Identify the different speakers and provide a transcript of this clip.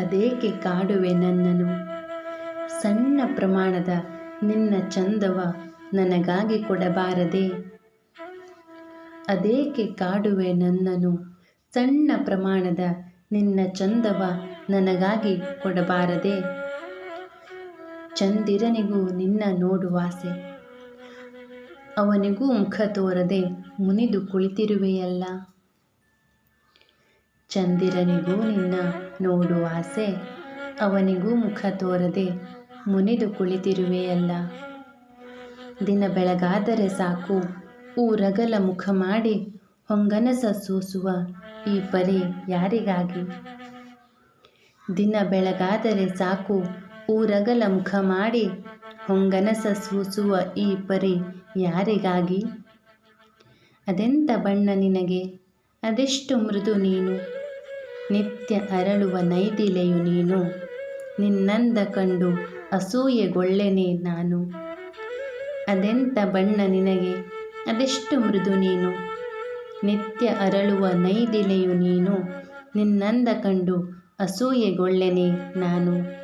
Speaker 1: ಅದೇಕೆ ಕಾಡುವೆ ನನ್ನನು ಸಣ್ಣ ಪ್ರಮಾಣದ ನಿನ್ನ ಚಂದವ ನನಗಾಗಿ ಕೊಡಬಾರದೆ? ಅದೇಕೆ ಕಾಡುವೆ ನನ್ನನು ಸಣ್ಣ ಪ್ರಮಾಣದ ನಿನ್ನ ಚಂದವ ನನಗಾಗಿ ಕೊಡಬಾರದೆ? ಚಂದಿರನಿಗೂ ನಿನ್ನ ನೋಡುವಾಸೆ ಅವನಿಗೂ ಮುಖ ತೋರದೆ ಮುನಿದು ಕುಳಿತಿರುವೆಯಲ್ಲ? ಚಂದಿರನಿಗೂ ನಿನ್ನ ನೋಡುವ ಆಸೆ. ಅವನಿಗೂ ಮುಖ ತೋರದೆ ಮುನಿದು ಕುಳಿತಿರುವೆಯಲ್ಲ. ದಿನ ಬೆಳಗಾದರೆ ಸಾಕು. ಊರಗಲ ಮುಖ ಮಾಡಿ ಹೊಂಗನಸ ಸೂಸುವ ಈ ಪರಿ ಯಾರಿಗಾಗಿ? ದಿನ ಬೆಳಗಾದರೆ ಸಾಕು. ಊರಗಲ ಮುಖ ಮಾಡಿ ಹೊಂಗನಸ ಸೂಸುವ ಈ ಪರಿ ಯಾರಿಗಾಗಿ? ಅದೆಂತ ಬಣ್ಣ ನಿನಗೆ? ಅದೆಷ್ಟು ಮೃದು ನೀನು? ನಿತ್ಯ ಅರಳುವ ನೈದಿಲೆಯು ನೀನು. ನಿನ್ನಂದ ಕಂಡು ಅಸೂಯೆಗೊಳ್ಳೆನೆ ನಾನು. ಅದೆಂಥ ಬಣ್ಣ ನಿನಗೆ? ಅದೆಷ್ಟು ಮೃದು ನೀನು? ನಿತ್ಯ ಅರಳುವ ನೈದಿಲೆಯು ನೀನು. ನಿನ್ನಂದ ಕಂಡು ಅಸೂಯೆಗೊಳ್ಳೆನೆ ನಾನು.